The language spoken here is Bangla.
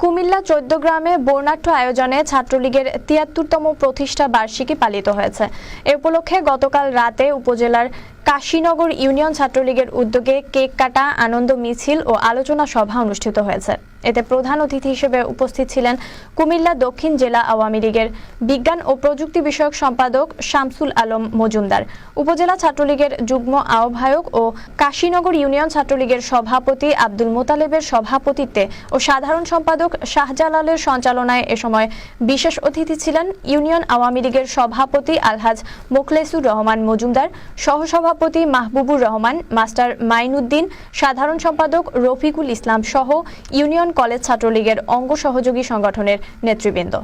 কুমিল্লা চৌদ্দ গ্রামে বর্ণাঢ্য আয়োজনে ছাত্রলীগের তিয়াত্তরতম প্রতিষ্ঠা বার্ষিকী পালিত হয়েছে। এ উপলক্ষে গতকাল রাতে উপজেলার কাশীনগর ইউনিয়ন ছাত্রলীগের উদ্যোগে কেক কাটা, আনন্দ মিছিল ও আলোচনা সভা অনুষ্ঠিত হয়েছে। এতে প্রধান অতিথি হিসেবে উপস্থিত ছিলেন কুমিল্লা দক্ষিণ জেলা আওয়ামী লীগের বিজ্ঞান ও প্রযুক্তি বিষয়ক সম্পাদক শামসুল আলম মজুমদার, উপজেলা ছাত্রলীগের যুগ্ম আহ্বায়ক ও কাশীনগর ইউনিয়ন ছাত্রলীগের সভাপতি আব্দুল মোতালেবের সভাপতিত্বে ও সাধারণ সম্পাদক শাহজালালের সঞ্চালনায় এ সময় বিশেষ অতিথি ছিলেন ইউনিয়ন আওয়ামী লীগের সভাপতি আলহাজ মোখলেসুর রহমান মজুমদার সহসভাপতি মাহবুবুর রহমান, মাস্টার মাইনুদ্দিন, সাধারণ সম্পাদক রফিকুল ইসলাম সহ ইউনিয়ন কলেজ ছাত্রলীগের অঙ্গ সহযোগী সংগঠনের নেতৃবৃন্দ।